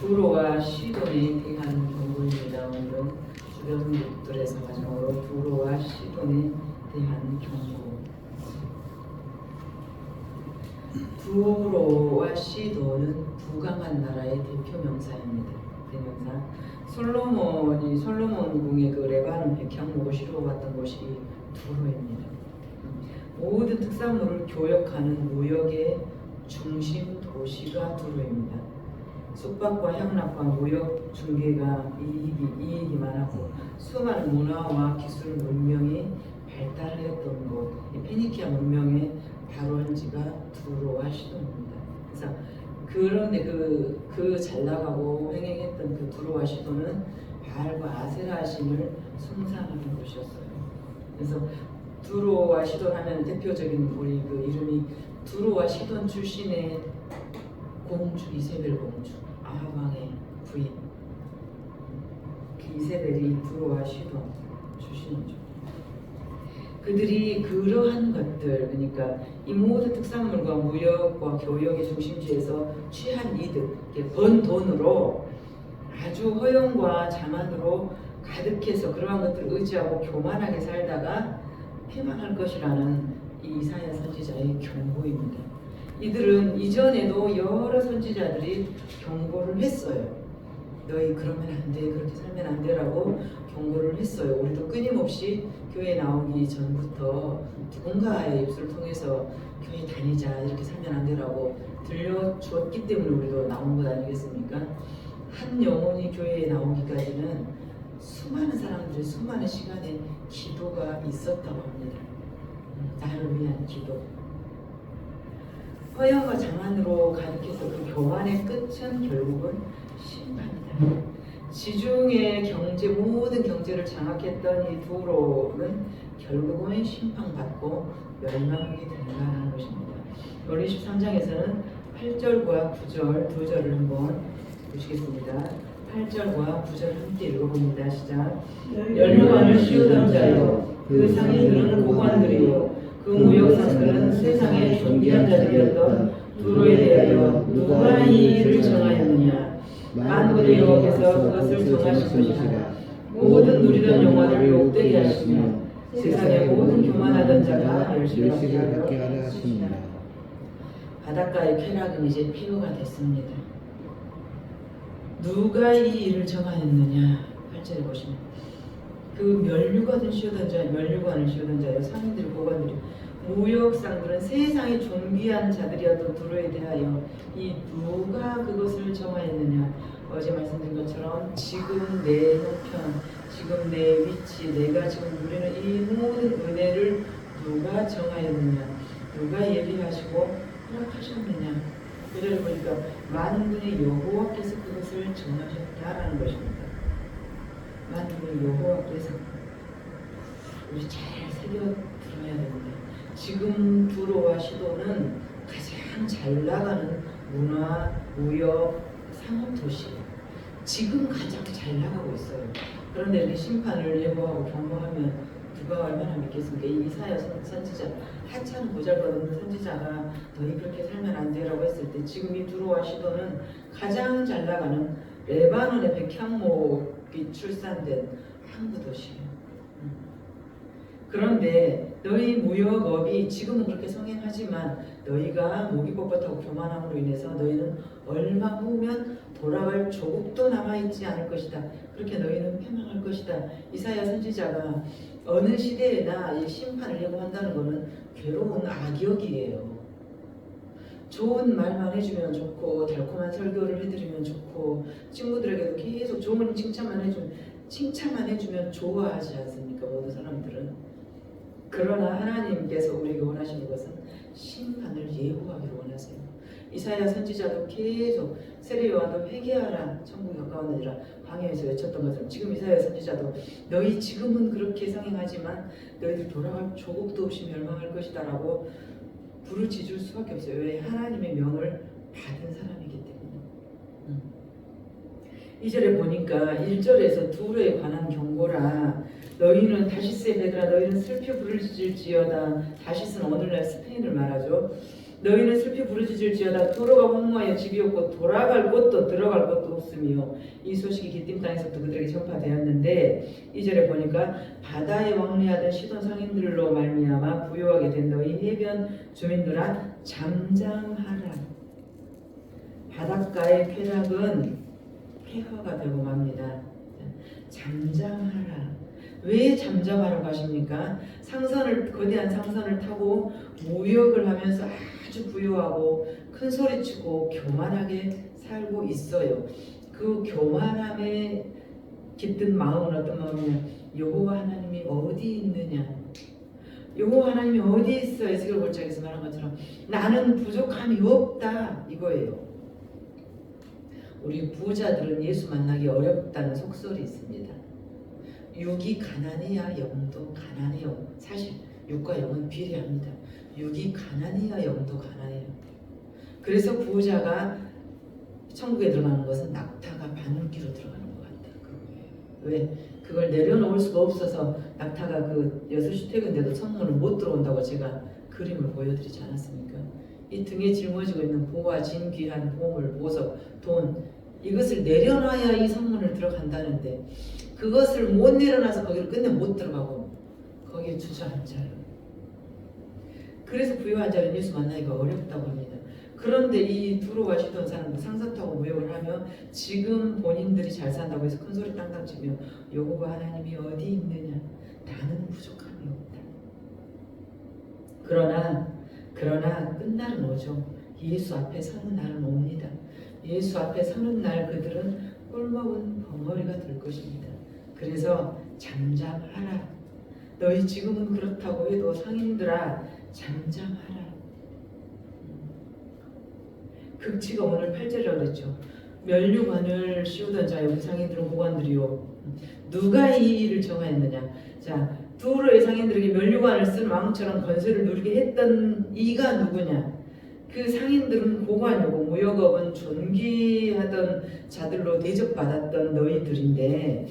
두로와 시돈에 대한 경고입니다. 오늘은 주변 것들에서 마지막으로 두로와 시돈에 대한 경고. 두로와 시돈은 부강한 나라의 대표 명사입니다. 대명사. 솔로몬이 솔로몬 궁의 그 레바논 백향목을 실어왔던 곳이 두로입니다. 모든 특산물을 교역하는 무역의 중심 도시가 두로입니다. 숙박과 향락과 무역 중개가 이익이, 이익이 많았고 수많은 문화와 기술 문명이 발달했던 곳, 이 페니키아 문명의 발원지가 두로와 시돈입니다. 그래서 그런데 그, 그 잘 나가고 횡행했던 그 두로와 시돈은 바알과 아세라 신을 숭상하는 곳이었어요. 그래서 두로와 시돈 하면 대표적인 우리 그 이름이 두로와 시돈 출신의 공주 이세벨 공주 아합왕의 부인 그 이세벨이 두로와 시돈 출신이죠. 그들이 그러한 것들 그러니까 이 모든 특산물과 무역과 교역의 중심지에서 취한 이득, 번 돈으로 아주 허용과 자만으로 가득해서 그러한 것들을 의지하고 교만하게 살다가 패망할 것이라는 이 이사야 선지자의 경고입니다. 이들은 이전에도 여러 선지자들이 경고를 했어요. 너희 그러면 안 돼, 그렇게 살면 안 돼라고 경고를 했어요. 우리도 끊임없이 교회 나오기 전부터 누군가의 입술을 통해서 교회 다니자, 이렇게 살면 안 돼라고 들려주었기 때문에 우리도 나온 것 아니겠습니까? 한 영혼이 교회에 나오기까지는 수많은 사람들의 수많은 시간의 기도가 있었다고 합니다. 음, 나를 위한 기도. 허영과 장안으로 가득해서 그 교만의 끝은 결국은 심판이다. 지중해 경제 모든 경제를 장악했던 이 두로는 결국은 심판받고 멸망하게 된다는 것입니다. 오늘 23장에서는 8절과 9절 두 절을 한번 보시겠습니다. 8절과 9절 함께 읽어봅니다. 시작. 연료관을 씌우던 자여 그 상인들은 고관들이요 그 무역상들은 세상의 존귀한 자들이었던 두로에 대하여 누가 이 일을 정하였느냐 만군의 여호와께서 그것을 정하신 것이라 모든 누리던 영화를 욕되게 하시며 세상의 모든 교만하던 자가 열심히 받게 하려 하십니다. 바닷가의 쾌락은 이제 피로가 됐습니다. 누가 이 일을 정하였느냐? 8절에 보시면 그 멸류관을 씌우던 자, 멸류관을 씌우던 자여 상인들 고관들이 무역상들은 세상의 존귀한 자들이었던 두로에 대하여 이 누가 그것을 정하였느냐? 어제 말씀드린 것처럼 지금 내 형편, 지금 내 위치, 내가 지금 누리는 이 모든 은혜를 누가 정하였느냐? 누가 예비하시고 허락하셨느냐? 그를 보니까 만군의 여호와께서 그것을 정하셨다라는 것입니다. 만군의 여호와께서 우리 잘 새겨 들어야 됩니다. 지금 두로와 시도는 가장 잘 나가는 문화, 무역, 상업 도시예요. 지금 가장 잘 나가고 있어요. 그런데 이 심판을 예고하고 경고하면 누가 얼마나 믿겠습니까? 이 이사야 선- 선지자 한참 보잘것없는 선지자가 너희 그렇게 살면 안 돼라고 했을 때 지금 이 두로와 시도는 가장 잘 나가는 레바논의 백향목 이 출산된 항구 도시예요. 음. 그런데 너희 무역업이 지금은 그렇게 성행하지만 너희가 뻣뻣하고 교만함으로 인해서 너희는 얼마 후면 돌아갈 조국도 남아있지 않을 것이다. 그렇게 너희는 패망할 것이다. 이사야 선지자가 어느 시대에나 이 심판을 예고한다는 것은 괴로운 악역이에요. 좋은 말만 해주면 좋고 달콤한 설교를 해드리면 좋고 친구들에게도 계속 좋은 칭찬만 해주면 칭찬만 해주면 좋아하지 않습니까? 모든 사람들은 그러나 하나님께서 우리에게 원하시는 것은 심판을 예고하기를 원하세요. 이사야 선지자도 계속 세례요한도 회개하라 천국이 가까웠느니라 광야에서 외쳤던 것처럼 지금 이사야 선지자도 너희 지금은 그렇게 성행하지만 너희들 돌아갈 조국도 없이 멸망할 것이다라고 부르짖을 수밖에 없어요. 왜 하나님의 명을 받은 사람이기 때문에. 음. 2절에 보니까 1절에서 두루에 관한 경고라 너희는 다시스의 베드라 너희는 슬피 부르짖을지어다 다시스는 오늘날 스페인을 말하죠. 너희는 슬피 부르짖을지어다. 도로가 황무하여 집이 없고 돌아갈 곳도 들어갈 곳도 없으며 이 소식이 기띔 땅에서부터 그들에게 전파되었는데 이절에 보니까 바다에 왕래하던 시돈 상인들로 말미암아 부요하게 된 너희 해변 주민들아 잠잠하라. 바닷가의 쾌락은 폐허가 되고 맙니다. 잠잠하라. 왜 잠잠하라고 하십니까? 상선을 거대한 상선을 타고 무역을 하면서 아주 부유하고 큰 소리치고 교만하게 살고 있어요. 그 교만함에 깃든 마음은 어떤 마음이냐? 여호와 하나님이 어디 있느냐? 여호와 하나님이 어디 있어? 에스겔 골짜기에서 말한 것처럼 나는 부족함이 없다 이거예요. 우리 부자들은 예수 만나기 어렵다는 속설이 있습니다. 육이 가난해야 영도 가난해요. 사실 육과 영은 비례합니다. 육이 가난해야 영도 가난해요. 그래서 부자가 천국에 들어가는 것은 낙타가 바늘기로 들어가는 것. 그거예요. 왜? 그걸 내려놓을 수가 없어서 낙타가 그 6시 퇴근돼도 천문을 못 들어온다고 제가 그림을 보여드리지 않았습니까? 이 등에 짊어지고 있는 보화, 진귀한 보물, 보석, 돈 이것을 내려놔야 이 성문을 들어간다는데 그것을 못 내려놔서 거기를 끝내 못 들어가고 거기에 주저앉아요. 그래서 부유한 자는 예수 만나기가 어렵다고 합니다. 그런데 이 두로와 시돈 사람들 상선 타고 무역을 하며 지금 본인들이 잘 산다고 해서 큰 소리 땅땅 치며 여호와 하나님이 어디 있느냐 나는 부족함이 없다. 그러나 그러나 끝날은 오죠. 예수 앞에 서는 날은 옵니다. 예수 앞에 서는 날 그들은 꿀먹은 벙어리가 될 것입니다. 그래서 잠잠하라. 너희 지금은 그렇다고 해도 상인들아 잠잠하라. 극치가 오늘 8절이라고 그랬죠. 멸류관을 씌우던 자 여기 상인들은 고관들이요. 누가 이 일을 정하였느냐. 자 두로의 상인들에게 멸류관을 쓴 왕처럼 권세를 누리게 했던 이가 누구냐. 그 상인들은 고관이고 무역업은 존귀하던 자들로 대접받았던 너희들인데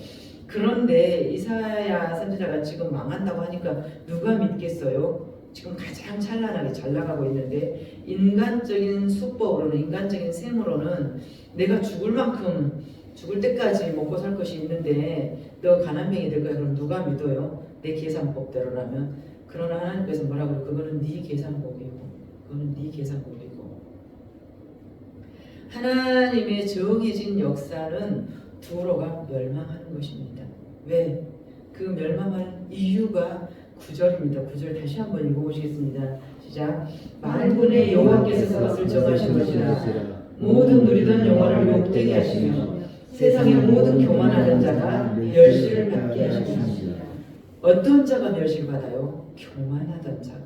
그런데 이사야 선지자가 지금 망한다고 하니까 누가 믿겠어요? 지금 가장 찬란하게 잘 나가고 있는데 인간적인 수법으로는 인간적인 셈으로는 내가 죽을 만큼 죽을 때까지 먹고 살 것이 있는데 너 가난뱅이 될 거야 그럼 누가 믿어요? 내 계산법대로라면 그러나 하나님께서 뭐라고 그래요? 그거는 네 계산법이고 그거는 네 계산법이고 하나님의 정해진 역사는 두로가 멸망하는 것입니다. 왜? 그 멸망하는 이유가 구절입니다. 구절 다시 한번 읽어보시겠습니다. 시작. 만군의 여호와께서 그것을 정하신 것이라 모든 누리던 영화를 욕되게 하시며 세상의 모든 교만하는 자가 멸시를 받게 하시며 어떤 자가 멸시를 받아요? 교만하던 자가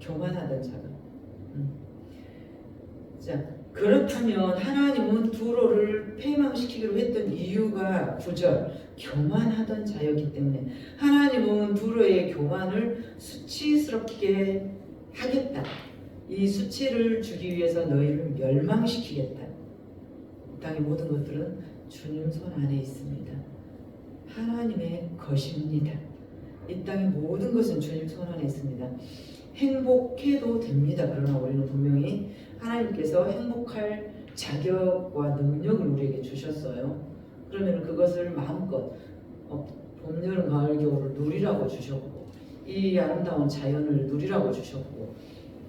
교만하던 자가 음. 자 그렇다면 하나님은 두로를 패망시키기로 했던 이유가 구절 교만하던 자였기 때문에 하나님은 두로의 교만을 수치스럽게 하겠다. 이 수치를 주기 위해서 너희를 멸망시키겠다. 이 땅의 모든 것들은 주님 손 안에 있습니다. 하나님의 것입니다. 이 땅의 모든 것은 주님 손 안에 있습니다. 행복해도 됩니다. 그러나 우리는 분명히 하나님께서 행복할 자격과 능력을 우리에게 주셨어요. 그러면 그것을 마음껏 어, 봄, 여름, 가을, 겨울을 누리라고 주셨고 이 아름다운 자연을 누리라고 주셨고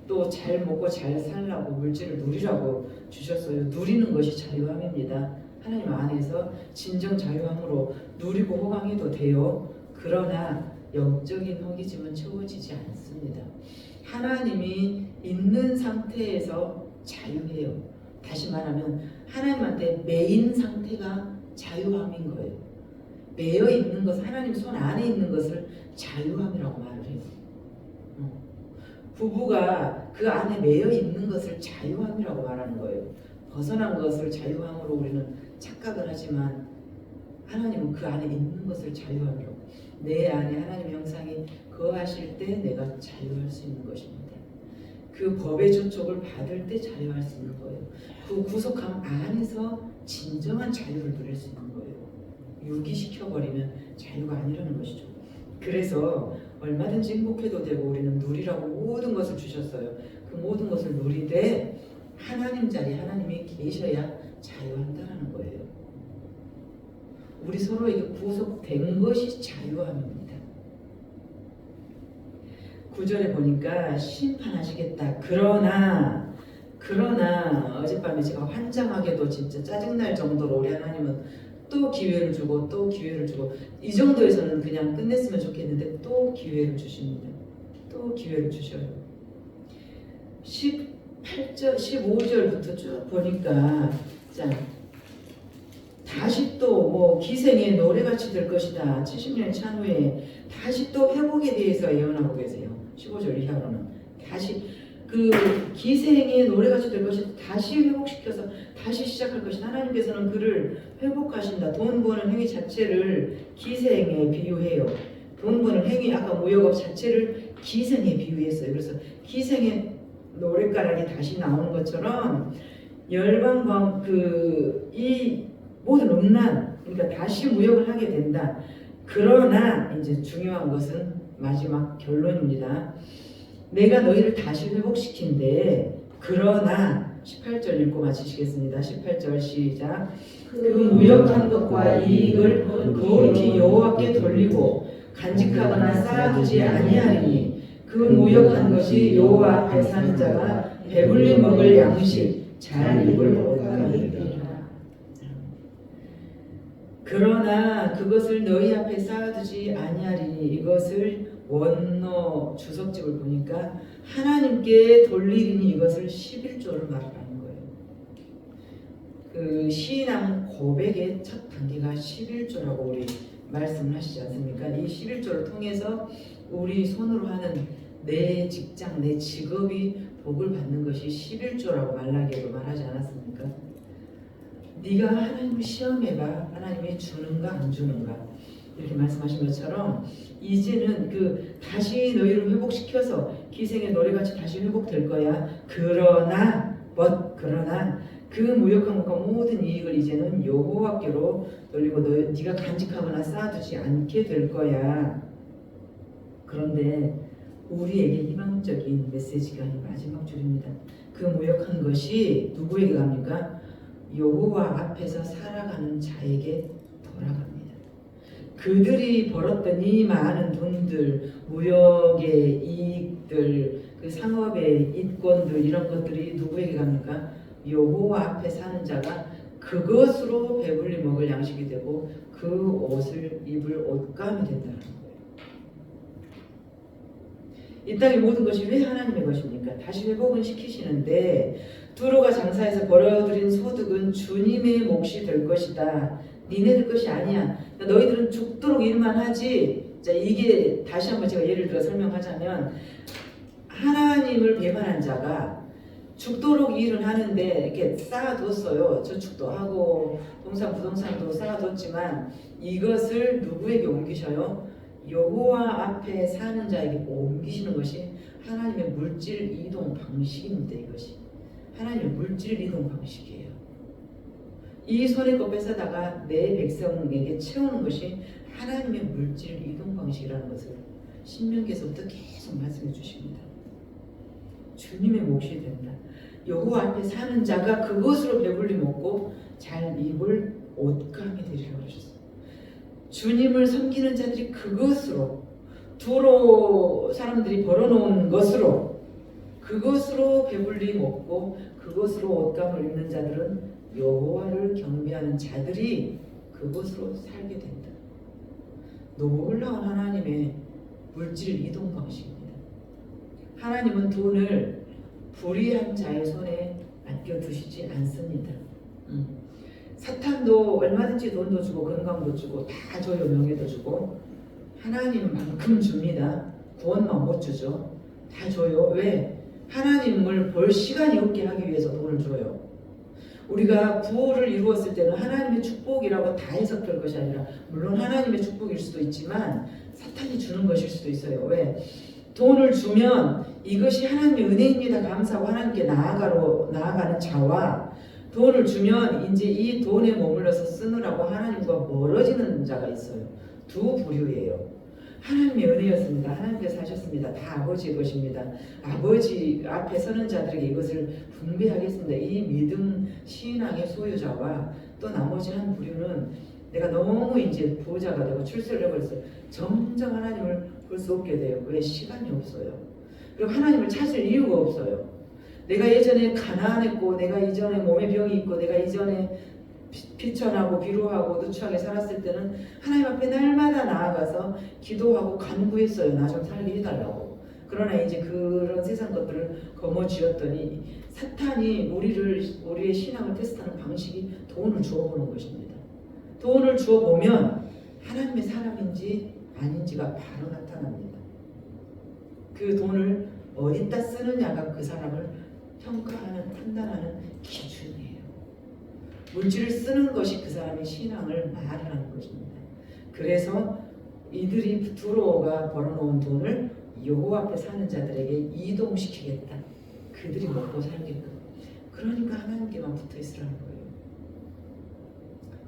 또 잘 먹고 잘 살라고 물질을 누리라고 주셨어요. 누리는 것이 자유함입니다. 하나님 안에서 진정 자유함으로 누리고 호강해도 돼요. 그러나 영적인 허기짐은 채워지지 않습니다. 하나님이 있는 상태에서 자유해요. 다시 말하면 하나님한테 매인 상태가 자유함인 거예요. 매여 있는 것, 하나님 손 안에 있는 것을 자유함이라고 말을 해요. 어. 부부가 그 안에 매여 있는 것을 자유함이라고 말하는 거예요. 벗어난 것을 자유함으로 우리는 착각을 하지만 하나님은 그 안에 있는 것을 자유함이라고. 내 안에 하나님의 형상이 거하실 때 내가 자유할 수 있는 것입니다. 그 법의 조촉을 받을 때 자유할 수 있는 거예요. 그 구속함 안에서 진정한 자유를 누릴 수 있는 거예요. 유기시켜버리면 자유가 아니라는 것이죠. 그래서 얼마든지 행복해도 되고 우리는 누리라고 모든 것을 주셨어요. 그 모든 것을 누리되 하나님 자리 하나님이 계셔야 자유한다라는 거예요. 우리 서로에게 구속된 것이 자유함입니다. 구절에 보니까 심판하시겠다. 그러나 그러나 어젯밤에 제가 환장하게도 진짜 짜증날 정도로 우리 하나님은 또 기회를 주고 또 기회를 주고 이 정도에서는 그냥 끝냈으면 좋겠는데 또 기회를 주십니다. 또 기회를 주셔요. 18절, 15절부터 쭉 보니까 자 기생의 노래같이 될 것이다. 70년 찬후에 다시 또 회복에 대해서 예언하고 계세요. 15절 이하로는 다시 그 기생의 노래같이 될 것이다. 다시 회복시켜서 다시 시작할 것이다. 하나님께서는 그를 회복하신다. 돈 버는 행위 자체를 기생에 비유해요. 돈 버는 행위 아까 무역업 자체를 기생에 비유했어요. 그래서 기생의 노랫가락이 다시 나오는 것처럼 열방과 그 이 모든 음란 그러니까 다시 무역을 하게 된다. 그러나 이제 중요한 것은 마지막 결론입니다. 내가 너희를 다시 회복시킨데 그러나 18절 읽고 마치시겠습니다. 18절 시작. 그 무역한 것과 이익을 거룩히 여호와께 돌리고 간직하거나 쌓아두지 아니하리니 그 무역한 것이 여호와 앞에 사는 자가 배불리 먹을 양식 잘 입을 옷감이니라. 그러나 그것을 너희 앞에 쌓아두지 아니하리니 이것을 원어 주석집을 보니까 하나님께 돌리리니 이것을 11조를 말하는 거예요. 그 신앙 고백의 첫 단계가 11조라고 우리 말씀을 하시지 않습니까? 이 11조를 통해서 우리 손으로 하는 내 직장, 내 직업이 복을 받는 것이 11조라고 말라기에도 말하지 않았습니까? 네가 하나님을 시험해봐. 하나님이 주는가 안 주는가 이렇게 말씀하신 것처럼 이제는 그 다시 너희를 회복시켜서 기생의 노래같이 다시 회복될 거야. 그러나 but 그러나 그 무역한 것과 모든 이익을 이제는 여호와께로 돌리고 너 네가 간직하거나 쌓아두지 않게 될 거야. 그런데 우리에게 희망적인 메시지가 이 마지막 줄입니다. 그 무역한 것이 누구에게 갑니까? 여호와 앞에서 살아가는 자에게 돌아갑니다. 그들이 벌었던 이 많은 돈들, 무역의 이익들, 그 상업의 이권들 이런 것들이 누구에게 갑니까? 여호와 앞에 사는 자가 그것으로 배불리 먹을 양식이 되고 그 옷을 입을 옷감이 거예요. 이 땅의 모든 것이 왜 하나님의 것입니까? 다시 회복은 시키시는데 두로가 장사해서 벌어들인 소득은 주님의 몫이 될 것이다. 니네들 것이 아니야. 너희들은 죽도록 일만 하지. 자 이게 다시 한번 제가 예를 들어 설명하자면 하나님을 배반한 자가 죽도록 일을 하는데 이렇게 쌓아뒀어요. 저축도 하고 동산 부동산도 쌓아뒀지만 이것을 누구에게 옮기셔요? 여호와 앞에 사는 자에게 옮기시는 것이 하나님의 물질 이동 방식입니다. 이것이 하나님의 물질 이동 방식이에요. 이거 뺏어다가 내 백성에게 채우는 것이 하나님의 물질 이동 방식이라는 것을 신명기에서부터 계속 말씀해 주십니다. 주님의 몫이 된다. 여호와 앞에 사는 자가 그것으로 배불리 먹고 잘 입을 옷감이 되리라고 하셨어요. 주님을 섬기는 자들이 그것으로 두로 사람들이 벌어놓은 것으로 그것으로 배불리 먹고 그것으로 옷감을 입는 자들은 여호와를 경배하는 자들이 그것으로 살게 된다. 놀라운 하나님의 물질 이동 방식입니다. 하나님은 돈을 불의한 자의 손에 맡겨두시지 않습니다. 음. 사탄도 얼마든지 돈도 주고 건강도 주고 다 줘요 명예도 주고 하나님만큼 줍니다. 구원만 못 주죠. 다 줘요. 왜? 하나님을 볼 시간이 없게 하기 위해서 돈을 줘요. 우리가 구호를 이루었을 때는 하나님의 축복이라고 다 해석될 것이 아니라 물론 하나님의 축복일 수도 있지만 사탄이 주는 것일 수도 있어요. 왜? 돈을 주면 이것이 하나님의 은혜입니다. 감사하고 하나님께 나아가로 나아가는 자와 돈을 주면 이제 이 돈에 머물러서 쓰느라고 하나님과 멀어지는 자가 있어요. 두 부류예요. 하나님의 은혜였습니다. 하나님께서 하셨습니다. 다 아버지의 것입니다. 아버지 앞에 서는 자들에게 이것을 분배하겠습니다. 이 믿음 신앙의 소유자와 또 나머지 한 부류는 내가 너무 이제 부자가 되고 출세를 해버렸어요. 점점 하나님을 볼 수 없게 돼요. 왜 시간이 없어요. 그리고 하나님을 찾을 이유가 없어요. 내가 예전에 가난했고, 내가 이전에 몸에 병이 있고, 내가 이전에 비- 비천하고 비루하고 누추하게 살았을 때는 하나님 앞에 날마다 나아가서 기도하고 간구했어요. 나 좀 살게 해달라고. 그러나 이제 그런 세상 것들을 거머쥐었더니 사탄이 우리를 우리의 신앙을 테스트하는 방식이 돈을 주어보는 것입니다. 돈을 주어보면 하나님의 사람인지 아닌지가 바로 나타납니다. 그 돈을 어디다 쓰느냐가 그 사람을 평가하는 판단하는 기준이에요. 물질을 쓰는 것이 그 사람의 신앙을 말하는 것입니다. 그래서 이들이 두로가 벌어놓은 돈을 여호와 앞에 사는 자들에게 이동시키겠다. 그들이 먹고 살게끔. 그러니까 하나님께만 붙어 있으라는 거예요.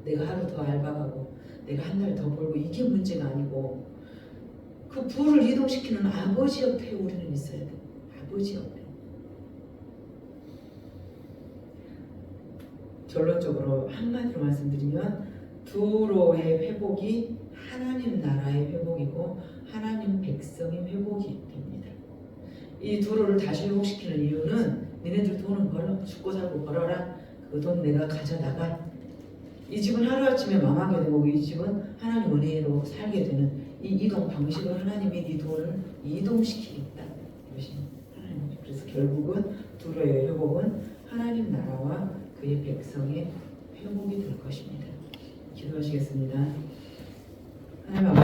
내가 하루 더 알바하고 내가 한 달 더 벌고 이게 문제가 아니고 그 부를 이동시키는 아버지 옆에 우리는 있어야 돼. 아버지 옆에. 결론적으로 한마디로 말씀드리면 두로의 회복이 하나님 나라의 회복이고 하나님 백성의 회복이 됩니다. 이 두로를 다시 회복시키는 이유는 니네들 돈은 벌어 죽고 살고 벌어라. 그 돈 내가 가져다가. 이 집은 하루아침에 망하게 되고 이 집은 하나님 은혜로 살게 되는 이 이동 방식을 하나님이 네 돈을 이동시키겠다. 이것이 하나님 그래서 결국은 두로의 회복은 하나님 나라와 그의 백성의 회복이 될 것입니다. 기도하시겠습니다. 하나님